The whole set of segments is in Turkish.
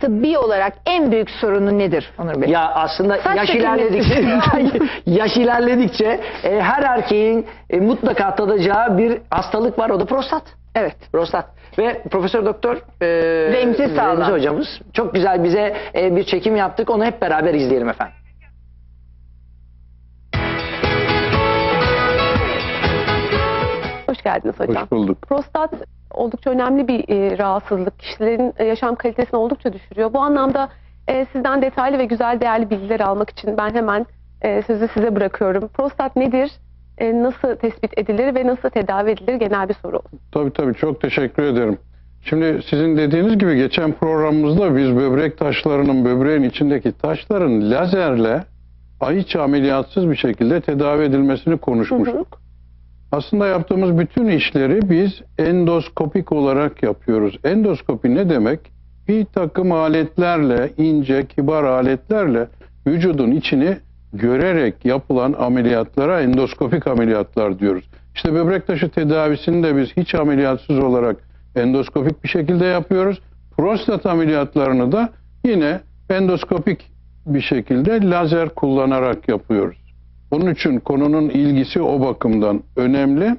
tıbbi olarak en büyük sorunu nedir Onur Bey? Ya aslında Saç yaş dökülmesi. ilerledikçe yaş ilerledikçe e, her erkeğin e, mutlaka tadacağı bir hastalık var o da prostat. Evet. Prostat. Ve Profesör Doktor e, Remzi Sağlam. hocamız çok güzel bize e, bir çekim yaptık. Onu hep beraber izleyelim efendim. Hoş geldiniz hocam. Hoş bulduk. Prostat oldukça önemli bir e, rahatsızlık. Kişilerin e, yaşam kalitesini oldukça düşürüyor. Bu anlamda e, sizden detaylı ve güzel değerli bilgiler almak için ben hemen e, sözü size bırakıyorum. Prostat nedir? E, nasıl tespit edilir ve nasıl tedavi edilir? Genel bir soru. Tabii tabii çok teşekkür ederim. Şimdi sizin dediğiniz gibi geçen programımızda biz böbrek taşlarının, böbreğin içindeki taşların lazerle ay içi ameliyatsız bir şekilde tedavi edilmesini konuşmuştuk. Aslında yaptığımız bütün işleri biz endoskopik olarak yapıyoruz. Endoskopi ne demek? Bir takım aletlerle, ince, kibar aletlerle vücudun içini görerek yapılan ameliyatlara endoskopik ameliyatlar diyoruz. İşte böbrek taşı tedavisini de biz hiç ameliyatsız olarak endoskopik bir şekilde yapıyoruz. Prostat ameliyatlarını da yine endoskopik bir şekilde lazer kullanarak yapıyoruz. Onun için konunun ilgisi o bakımdan önemli.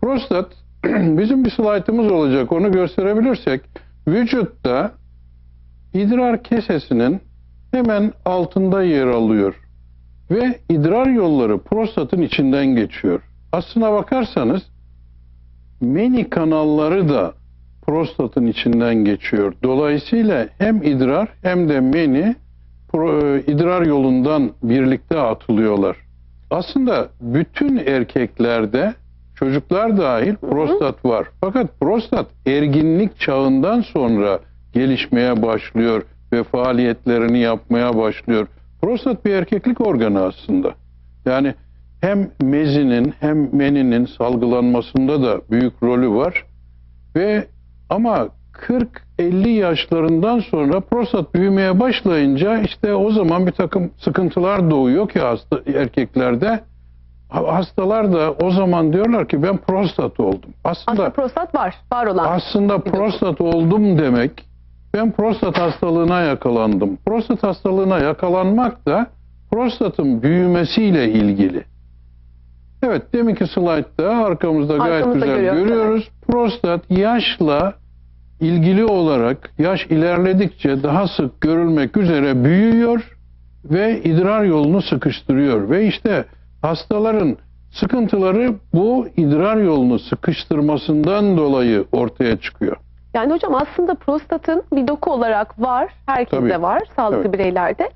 Prostat bizim bir slaytımız olacak. Onu gösterebilirsek vücutta idrar kesesinin hemen altında yer alıyor ve idrar yolları prostatın içinden geçiyor. Aslına bakarsanız meni kanalları da prostatın içinden geçiyor. Dolayısıyla hem idrar hem de meni e, idrar yolundan birlikte atılıyorlar. Aslında bütün erkeklerde çocuklar dahil prostat var. Fakat prostat erginlik çağından sonra gelişmeye başlıyor ve faaliyetlerini yapmaya başlıyor. Prostat bir erkeklik organı aslında. Yani hem mezinin hem meninin salgılanmasında da büyük rolü var. Ve ama 40-50 yaşlarından sonra prostat büyümeye başlayınca işte o zaman bir takım sıkıntılar doğuyor ki hasta erkeklerde. Ha- Hastalar da o zaman diyorlar ki ben prostat oldum. Aslında Aslında prostat var. Var olan. aslında prostat oldum demek ben prostat hastalığına yakalandım. Prostat hastalığına yakalanmak da prostatın büyümesiyle ilgili. Evet deminki slaytta arkamızda gayet Arkamızda güzel görüyoruz, görüyoruz. Prostat yaşla ilgili olarak yaş ilerledikçe daha sık görülmek üzere büyüyor ve idrar yolunu sıkıştırıyor. Ve işte hastaların sıkıntıları bu idrar yolunu sıkıştırmasından dolayı ortaya çıkıyor. Yani hocam aslında prostatın bir doku olarak var. Herkeste Tabii. var. Sağlıklı Evet. bireylerde.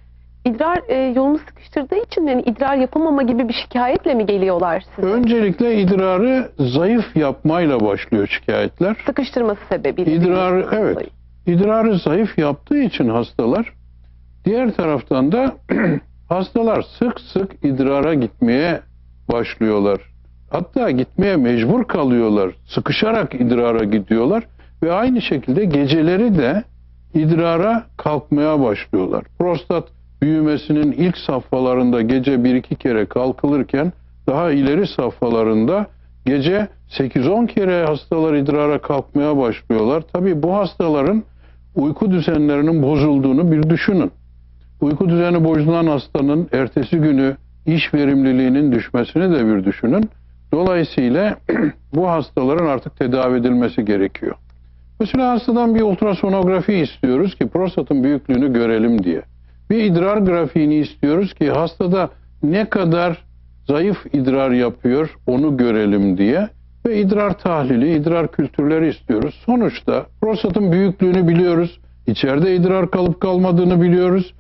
İdrar e, yolunu sıkıştırdığı için yani idrar yapamama gibi bir şikayetle mi geliyorlar size? Öncelikle idrarı zayıf yapmayla başlıyor şikayetler. Sıkıştırması sebebiyle. İdrar değil mi? evet. İdrarı zayıf yaptığı için hastalar diğer taraftan da hastalar sık sık idrara gitmeye başlıyorlar. Hatta gitmeye mecbur kalıyorlar. Sıkışarak idrara gidiyorlar ve aynı şekilde geceleri de idrara kalkmaya başlıyorlar. Prostat büyümesinin ilk safhalarında gece bir iki kere kalkılırken daha ileri safhalarında gece 8-10 kere hastalar idrara kalkmaya başlıyorlar. Tabii bu hastaların uyku düzenlerinin bozulduğunu bir düşünün. Uyku düzeni bozulan hastanın ertesi günü iş verimliliğinin düşmesini de bir düşünün. Dolayısıyla bu hastaların artık tedavi edilmesi gerekiyor. Mesela hastadan bir ultrasonografi istiyoruz ki prostatın büyüklüğünü görelim diye. Bir idrar grafiğini istiyoruz ki hastada ne kadar zayıf idrar yapıyor onu görelim diye. Ve idrar tahlili, idrar kültürleri istiyoruz. Sonuçta prostatın büyüklüğünü biliyoruz. İçeride idrar kalıp kalmadığını biliyoruz.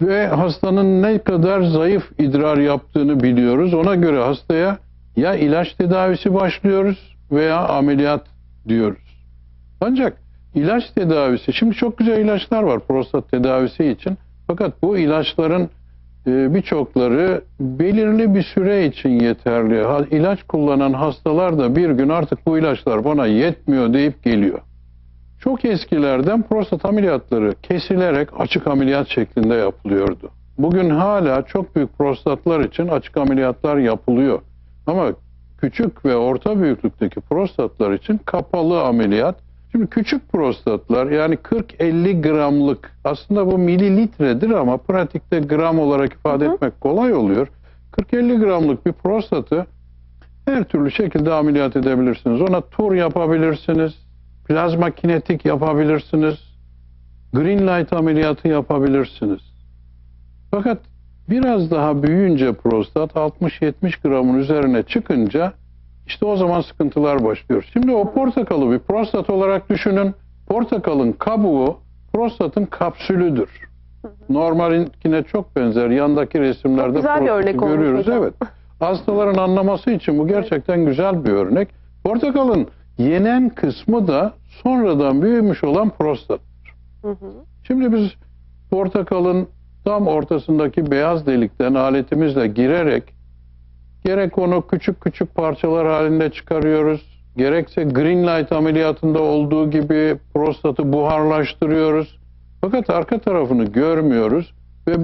Ve hastanın ne kadar zayıf idrar yaptığını biliyoruz. Ona göre hastaya ya ilaç tedavisi başlıyoruz veya ameliyat diyoruz. Ancak ilaç tedavisi, şimdi çok güzel ilaçlar var prostat tedavisi için. Fakat bu ilaçların e, birçokları belirli bir süre için yeterli. İlaç kullanan hastalar da bir gün artık bu ilaçlar bana yetmiyor deyip geliyor. Çok eskilerden prostat ameliyatları kesilerek açık ameliyat şeklinde yapılıyordu. Bugün hala çok büyük prostatlar için açık ameliyatlar yapılıyor. Ama küçük ve orta büyüklükteki prostatlar için kapalı ameliyat Şimdi küçük prostatlar yani 40-50 gramlık aslında bu mililitredir ama pratikte gram olarak ifade Hı hı. etmek kolay oluyor. 40-50 gramlık bir prostatı her türlü şekilde ameliyat edebilirsiniz. Ona tur yapabilirsiniz, plazma kinetik yapabilirsiniz, green light ameliyatı yapabilirsiniz. Fakat biraz daha büyüyünce prostat 60-70 gramın üzerine çıkınca işte o zaman sıkıntılar başlıyor. Şimdi o portakalı bir prostat olarak düşünün. Portakalın kabuğu prostatın kapsülüdür. Normalinkine çok benzer. Yandaki resimlerde güzel bir örnek görüyoruz. hocam. Evet. Hastaların anlaması için bu gerçekten güzel bir örnek. Portakalın yenen kısmı da sonradan büyümüş olan prostat. Hı hı. Şimdi biz portakalın tam ortasındaki beyaz delikten aletimizle girerek gerek onu küçük küçük parçalar halinde çıkarıyoruz. Gerekse green light ameliyatında olduğu gibi prostatı buharlaştırıyoruz. Fakat arka tarafını görmüyoruz ve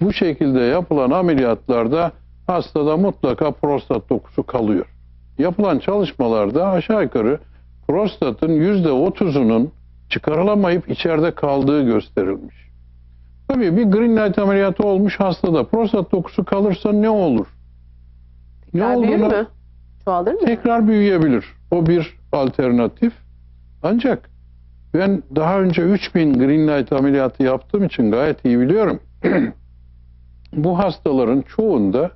bu şekilde yapılan ameliyatlarda hastada mutlaka prostat dokusu kalıyor. Yapılan çalışmalarda aşağı yukarı prostatın %30'unun çıkarılamayıp içeride kaldığı gösterilmiş. Tabii bir green light ameliyatı olmuş hastada prostat dokusu kalırsa ne olur? Ne Tekrar büyür olduğunu mü? Çoğalır mı? tekrar büyüyebilir. O bir alternatif. Ancak ben daha önce 3000 green light ameliyatı yaptığım için gayet iyi biliyorum. Bu hastaların çoğunda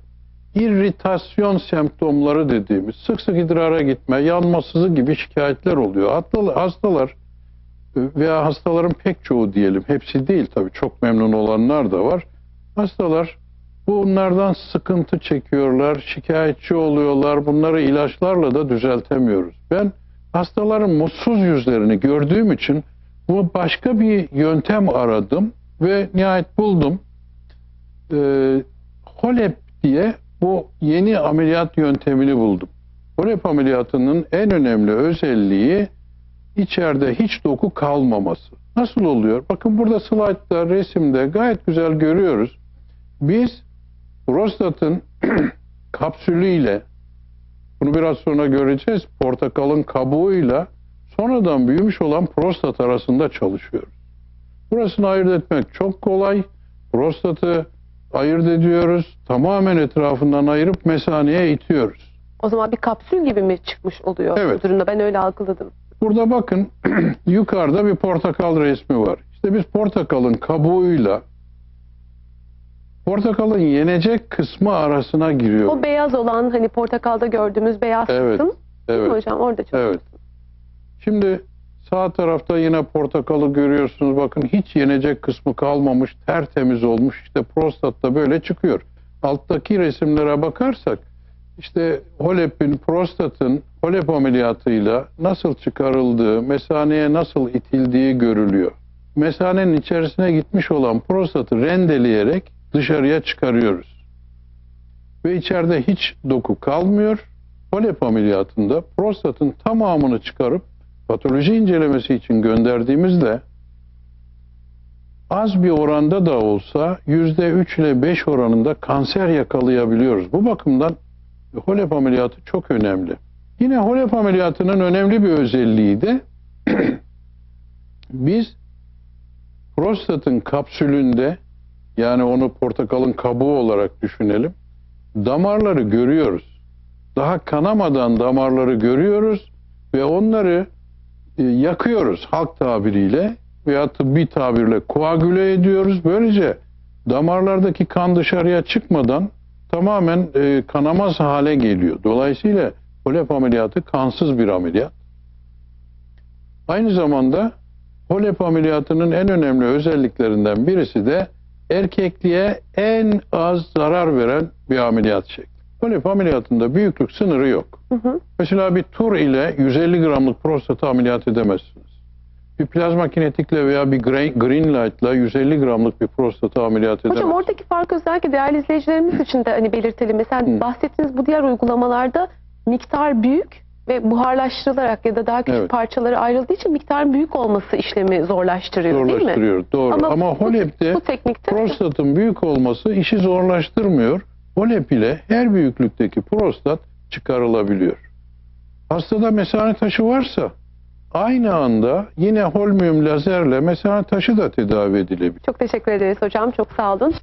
irritasyon semptomları dediğimiz sık sık idrara gitme, yanmasızı gibi şikayetler oluyor. Hastalar veya hastaların pek çoğu diyelim, hepsi değil tabii çok memnun olanlar da var. Hastalar bunlardan sıkıntı çekiyorlar, şikayetçi oluyorlar. Bunları ilaçlarla da düzeltemiyoruz. Ben hastaların mutsuz yüzlerini gördüğüm için bu başka bir yöntem aradım ve nihayet buldum. Ee, HOLEP diye bu yeni ameliyat yöntemini buldum. HOLEP ameliyatının en önemli özelliği içeride hiç doku kalmaması. Nasıl oluyor? Bakın burada slaytta, resimde gayet güzel görüyoruz. Biz prostatın kapsülüyle bunu biraz sonra göreceğiz. Portakalın kabuğuyla sonradan büyümüş olan prostat arasında çalışıyoruz. Burasını ayırt etmek çok kolay. Prostatı ayırt ediyoruz. Tamamen etrafından ayırıp mesaneye itiyoruz. O zaman bir kapsül gibi mi çıkmış oluyor Evet. bu durumda? Ben öyle algıladım. Burada bakın yukarıda bir portakal resmi var. İşte biz portakalın kabuğuyla portakalın yenecek kısmı arasına giriyoruz. O beyaz olan hani portakalda gördüğümüz beyaz Evet, kısım değil mi Evet. hocam? Orada çok. Evet. Şimdi sağ tarafta yine portakalı görüyorsunuz. Bakın hiç yenecek kısmı kalmamış, tertemiz olmuş. İşte prostat da böyle çıkıyor. Alttaki resimlere bakarsak işte HOLEP'in, prostatın HOLEP ameliyatıyla nasıl çıkarıldığı, mesaneye nasıl itildiği görülüyor. Mesanenin içerisine gitmiş olan prostatı rendeleyerek dışarıya çıkarıyoruz. Ve içeride hiç doku kalmıyor. HOLEP ameliyatında prostatın tamamını çıkarıp patoloji incelemesi için gönderdiğimizde az bir oranda da olsa yüzde 3 ile 5 oranında kanser yakalayabiliyoruz. Bu bakımdan HOLEP ameliyatı çok önemli. Yine HOLEP ameliyatının önemli bir özelliği de biz prostatın kapsülünde yani onu portakalın kabuğu olarak düşünelim. Damarları görüyoruz. Daha kanamadan damarları görüyoruz ve onları e, yakıyoruz halk tabiriyle veya tıbbi tabirle koagüle ediyoruz. Böylece damarlardaki kan dışarıya çıkmadan tamamen e, kanamaz hale geliyor. Dolayısıyla HOLEP ameliyatı kansız bir ameliyat. Aynı zamanda HOLEP ameliyatının en önemli özelliklerinden birisi de erkekliğe en az zarar veren bir ameliyat şekli. HOLEP ameliyatında büyüklük sınırı yok. Hı hı. Mesela bir tur ile 150 gramlık prostatı ameliyat edemezsiniz. Bir plazma kinetikle veya bir green, light ile 150 gramlık bir prostatı ameliyat edemezsiniz. Hocam oradaki fark özellikle değerli izleyicilerimiz için de hani belirtelim. Mesela Hı. bahsettiğiniz bu diğer uygulamalarda miktar büyük ve buharlaştırılarak ya da daha küçük Evet. parçalara ayrıldığı için miktar büyük olması işlemi zorlaştırıyor, değil mi? zorlaştırıyor. Doğru. Ama, Ama, bu, HOLEP'te bu teknikte prostatın büyük olması işi zorlaştırmıyor. HOLEP ile her büyüklükteki prostat çıkarılabiliyor. Hastada mesane taşı varsa aynı anda yine holmium lazerle mesela taşı da tedavi edilebilir. Çok teşekkür ederiz hocam. Çok sağ olun.